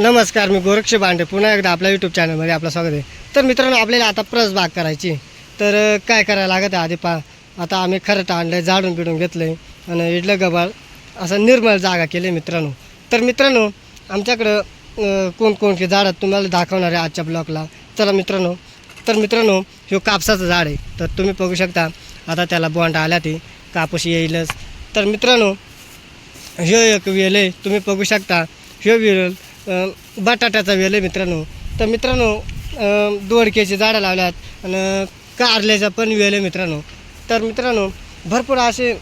नमस्कार मी गोरक्ष बांडे पुन्हा एकदा आपल्या यूट्यूब चॅनलमध्ये आपलं स्वागत आहे. तर मित्रांनो आपल्याला आता प्रस बाग करायची. तर काय करायला लागत आहे आधी पा आता आम्ही खरं आणलं झाडून बिडून घेतलं आहे आणि इडलं गबाळ असं निर्मळ जागा केली मित्रांनो. तर मित्रांनो आमच्याकडं कोणकोणते झाड तुम्हाला दाखवणार आहे आजच्या ब्लॉकला चला मित्रांनो. तर मित्रांनो ह्यो कापसाचं झाड आहे. तर तुम्ही बघू शकता आता त्याला बॉन्ड आल्या ते. कापूस येईलच. तर मित्रांनो हे एक वेल आहे. तुम्ही बघू शकता हे विरल बटाट्याचा वेल आहे मित्रांनो. तर मित्रांनो दोडक्याची झाडं लावल्यात आणि कारल्याचा पण वेल आहे मित्रांनो. तर मित्रांनो भरपूर असे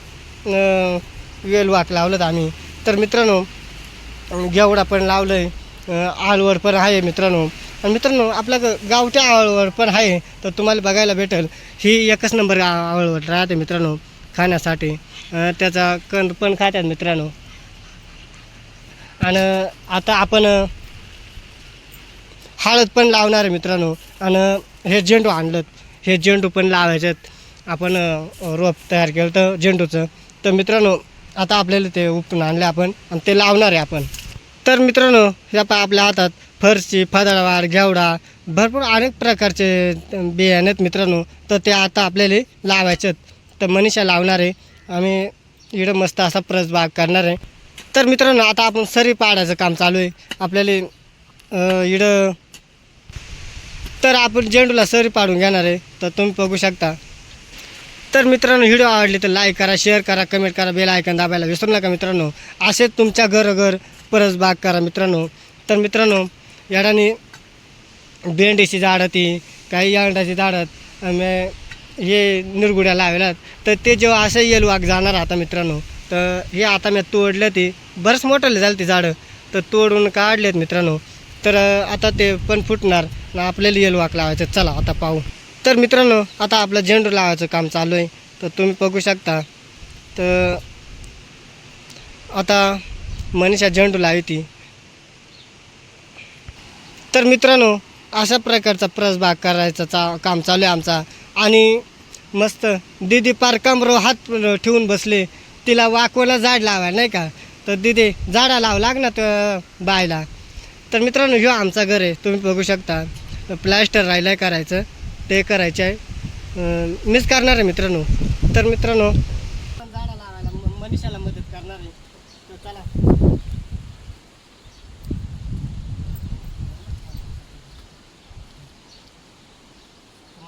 वेल वाक लावलं आम्ही. तर मित्रांनो गेवडा पण लावलं आहे आळवड पण आहे मित्रांनो. आणि मित्रांनो आपल्या ग- गावठी पण आहे. तर तुम्हाला बघायला भेटेल ही एकच नंबर आवळवर राहते मित्रांनो खाण्यासाठी. त्याचा कंद पण खातात मित्रांनो. आणि आता आपण हळद पण लावणार आहे मित्रांनो. आणि हे झेंडू आणलं हे झेंडू पण लावायचेत. आपण रोप तयार केलं तर झेंडूचं. तर मित्रांनो आता आपल्याला ते उपटून आणले आपण आणि ते लावणार आहे आपण. तर मित्रांनो ह्या पहा आपल्या हातात फरशी फदळवाड घेवडा भरपूर अनेक प्रकारचे बियाणे आहेत मित्रांनो. तर ते आता आपल्याला लावायचे आहेत तर मनीषा लावणार आहे. आम्ही इकडं मस्त असा प्रसबाग करणार आहे. तर मित्रांनो आता आपण सरी पाडायचं काम चालू आहे. आपल्याला इडं. तर आपण झेंडूला सरी पाडून घेणार आहे. तर तुम्ही बघू शकता. तर मित्रांनो व्हिडिओ आवडली तर लाईक करा शेअर करा कमेंट करा बेल आयकन दाबायला विसरू नका मित्रांनो. असेच तुमच्या घरोघर परस बाग करा मित्रांनो. तर मित्रांनो याडाने भेंडीची झाडं ती काही यांडाची झाडं हे निरगुड्या लावल्यात. तर ते जेव्हा असं येल वाग जाणार आता मित्रांनो तर हे आता मी तोडलं ती. बरंच मोठं झालं ते झाडं. तर तोडून काढलेत मित्रांनो. तर आता ते पण फुटणार. आणि आपल्याला येल वाक लावायचं. चला आता पाहू. तर मित्रांनो आता आपलं झेंडू लावायचं काम चालू आहे. तर तुम्ही बघू शकता. तर आता मनीषा झेंडू लावी ती. तर मित्रांनो अशा प्रकारचा प्रसबाग करायचा चा काम चालू आहे आमचा. आणि मस्त दिदी पार कमरो हात ठेवून बसले. तिला वाकवायला झाड लावायला नाही का? तर दिदी झाडा लाव लाग ना तर बायला. तर मित्रांनो ह्यो आमचा घर आहे तुम्ही बघू शकता. प्लॅस्टर राहिलं आहे करायचं ते करायचं आहे. मीच करणार आहे मित्रांनो. तर मित्रांनो झाडा लावायला मनीषाला मदत करणार आहे. तर चला.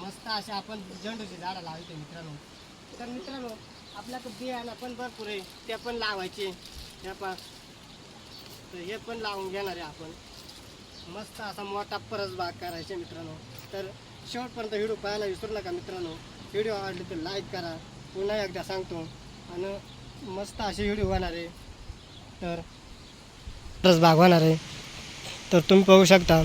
मस्त असे आपण झेंडूची झाडं लावायचे मित्रांनो. तर मित्रांनो आपल्याकडे बियाणं पण भरपूर आहे ते पण लावायचे. हे पा तर हे पण लावून घेणार आहे आपण. मस्त असा मोठा परस बाग करायचे मित्रांनो. तर शेवटपर्यंत व्हिडिओ पाहायला विसरू नका मित्रांनो. व्हिडिओ आवडले तर लाईक करा. पुन्हा एकदा सांगतो. आणि मस्त असे व्हिडिओ होणार आहे. तर परस बाग होणार आहे. तर तुम्ही पाहू शकता.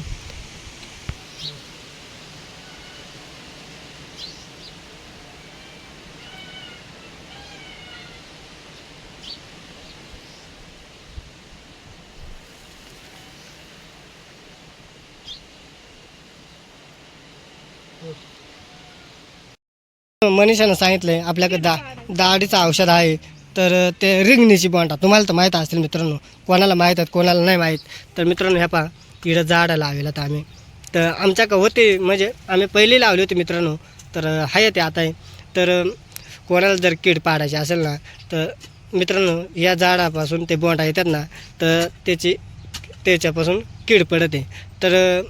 मनीषानं सांगितलंय आपल्याकडे दा दाढीचं औषध आहे. तर ते रिंगणीची बॉन्टा तुम्हाला तर माहीत असेल मित्रांनो कोणाला माहीत आहेत कोणाला नाही माहीत. तर मित्रांनो ह्या पहा इकडं झाडं लावलेलं आम्ही. तर आमच्याकडे होते म्हणजे आम्ही पहिले लावले होते मित्रांनो. तर आहे ते आता. आहे तर कोणाला जर कीड पाडायची असेल ना तर मित्रांनो या झाडापासून ते बोंडा येतात ना तर त्याची त्याच्यापासून कीड पडते. तर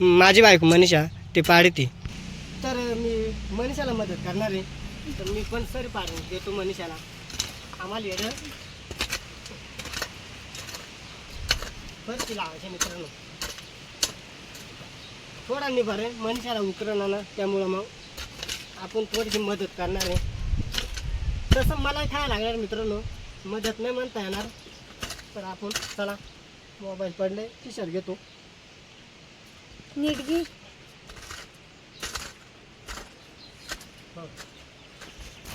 माझी बायको मनीषा ते पाडते. मनीषाला मदत करणार. आहे तर मी पण सर पाडून देतो मनीषाला. आम्हाला येणं फरशी लावायचे मित्रांनो. थोडा निभार आहे. मनीषाला उकरणं ना त्यामुळं मग आपण थोडीशी मदत करणार आहे. तसं मला खायला लागणार मित्रांनो. मदत नाही म्हणता येणार. तर आपण चला. मोबाईल पडले टी शर्ट घेतो. नीट घे.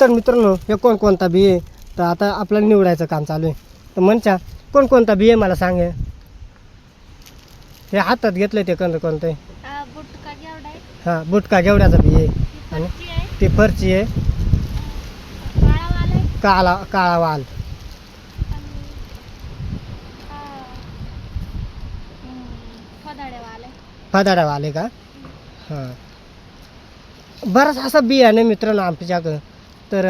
तर मित्रांनो हे कोणकोणता बी आहे तर आता आपल्याला निवडायचं काम चालू आहे. तर म्हणच्या कोणकोणता बी आहे मला सांग हे. हातात घेतलं ते कोणतं कोणतं आहे. हा, बुटका हां घेवड्याचा बी आहे ती आणि फरची आहे. ती फरची आहे. काळा काळा वाल. आहे. आले का? हां. बराच असा बी आहे ना मित्रांनो आमच्याकडं. तर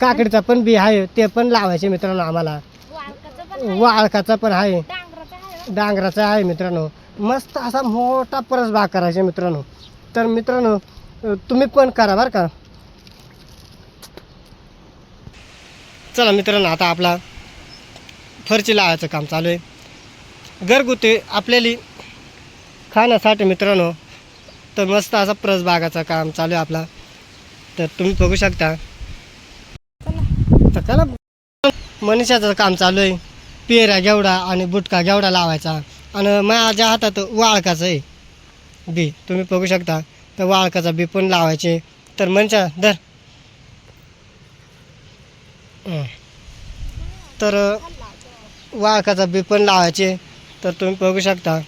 काकडीचा पण बी आहे ते पण लावायचे मित्रांनो आम्हाला. वाळकाचं पण आहे. वाळकाचा पण आहे. डांगराचं आहे मित्रांनो. मस्त असा मोठा परस बाग करायचा मित्रांनो. तर मित्रांनो तुम्ही पण करा बरं का. चला मित्रांनो आता आपला फरची लावायचं काम चालू आहे. घरगुती आपल्याला खाण्यासाठी मित्रांनो तर मस्त असा प्रस बागाचं काम चालू आहे आपला. तर तुम्ही बघू शकता. तर करा मनीषाचं काम चालू आहे. पेरा घेवडा आणि बुटका घेवडा लावायचा. आणि माझ्या हातात वाळकाचं आहे. बी तुम्ही बघू शकता. तर वाळकाचा बी पण लावायचे. तर मनीषा धर. तर वाळकाचा बी पण लावायचे. तर तुम्ही बघू शकता.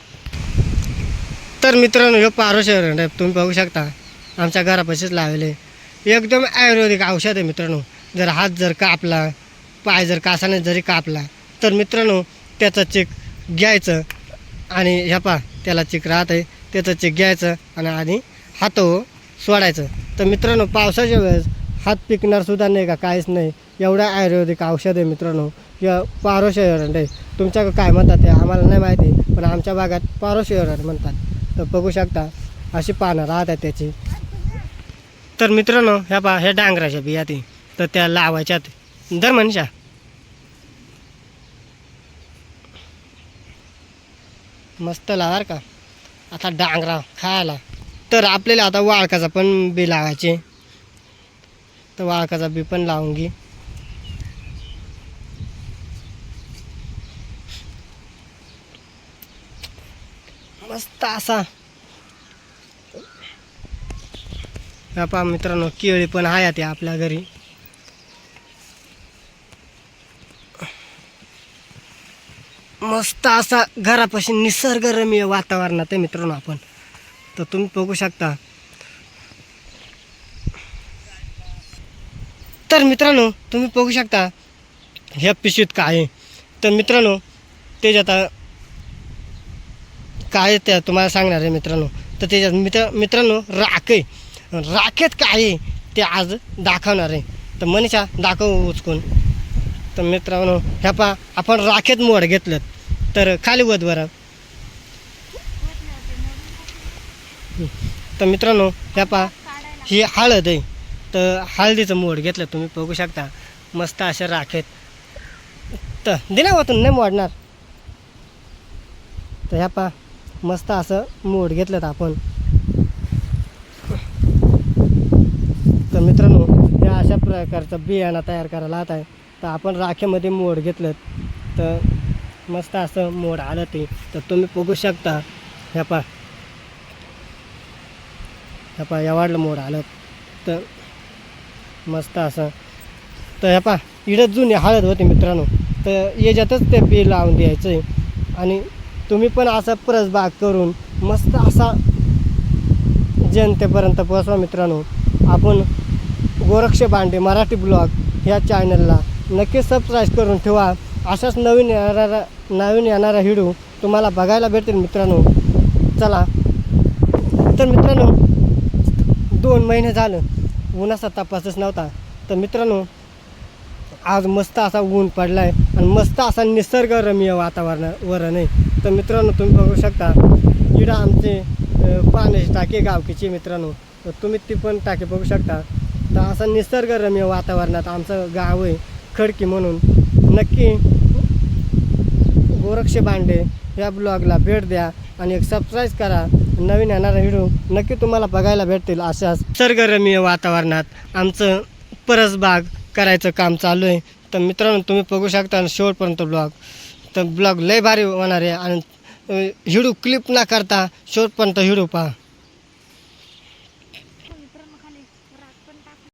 तर मित्रांनो हे पारोशेवर आहे. तुम्ही बघू शकता आमच्या घरापाशीच लावले. एकदम आयुर्वेदिक औषध आहे मित्रांनो. जर हात जर कापला पाय जर कासाने जरी कापला तर मित्रांनो त्याचं चेक घ्यायचं आणि ह्या पा त्याला चेक राहत आहे त्याचं चेक घ्यायचं आणि आणि हात हो, सोडायचं. तर मित्रांनो पावसाच्या वेळेस हात पिकणारसुद्धा नाही का? काहीच नाही. एवढं आयुर्वेदिक औषध आहे मित्रांनो. या पारोशेवरंड आहे. तुमच्या काय म्हणतात ते आम्हाला नाही माहिती पण आमच्या भागात पारोशेवरंड म्हणतात. तर बघू शकता अशी पानं राहतात त्याची. तर मित्रांनो ह्या पा ह्या डांगराच्या बिया ती तर त्या लावायच्यात. दर म्हणशा मस्त लावार का. आता डांगरा खायला. तर आपल्याला आता वाळकाचा पण बी लावायचे. तर वाळकाचा बी पण लावून घे. मस्त असा. ह्या पहा मित्रांनो केळी पण आहे ते आपल्या घरी. मस्त असा घरापाशी निसर्गरम्य वातावरणात आहे मित्रांनो आपण. तर तुम्ही बघू शकता. तर मित्रांनो तुम्ही बघू शकता ह्या पिशवीत काय आहे. तर मित्रांनो ते आता काय आहे त्या तुम्हाला सांगणार आहे मित्रांनो. तर त्याच्यात मित्र मित्रांनो राख. आहे राखेत काय आहे ते आज दाखवणार आहे. तर मनीषा दाखव उचकून. तर मित्रांनो ह्या पा आपण राखेत मोड घेतलं तर खाली वध बरं. तर मित्रांनो ह्या पा ही हळद आहे. तर हळदीचं मोड घेतलं तुम्ही बघू शकता. मस्त अशा राखेत. तर दिनावातून नाही मोडणार. तर ह्या पा मस्त असं मोड घेतलं आपण. तर मित्रांनो या अशा प्रकारचं बियाणं तयार करायला आता आहे. तर आपण राखेमध्ये मोड घेतलं तर मस्त असं मोड आलं ते. तर तुम्ही बघू शकता. ह्या पा ह्या पा या वाढलं मोड आलं. तर मस्त असं. तर ह्या पा इडत जुनी हळद होती मित्रांनो. तर याच्यातच ते बी लावून द्यायचं आहे आणि तुम्ही पण असा परसबाग करून मस्त असा जनतेपर्यंत पोहोचवा मित्रांनो. आपण गोरक्ष बांडे मराठी ब्लॉग ह्या चॅनलला नक्की सबस्क्राईब करून ठेवा. अशाच नवीन येणारा नवीन येणारा व्हिडिओ तुम्हाला बघायला भेटेल मित्रांनो. चला. तर मित्रांनो दोन महिने झालं. उन्हाचा तपासच नव्हता. तर मित्रांनो आज मस्त असा ऊन पडला आहे आणि मस्त असा निसर्गरम्य वातावरण वरण आहे. तर मित्रांनो तुम्ही बघू शकता इकडं आमचे पाण्याची टाकी गावकीची मित्रांनो. तर तुम्ही ती पण टाकी बघू शकता. तर असं निसर्गरम्य वातावरणात आमचं गाव आहे खडकी म्हणून. नक्की गोरक्ष भांडे या ब्लॉगला भेट द्या आणि एक सबस्क्राईब करा. नवीन येणारा व्हिडिओ नक्की तुम्हाला बघायला भेटतील अशाच निसर्गरम्य वातावरणात आमचं परसबाग करायचं काम चालू आहे. तर मित्रांनो तुम्ही बघू शकता आणि शेवटपर्यंत ब्लॉग. तर ब्लॉग लय भारी होणार आहे. आणि हिडू क्लिप न करता शेवटपर्यंत हिडू पहा.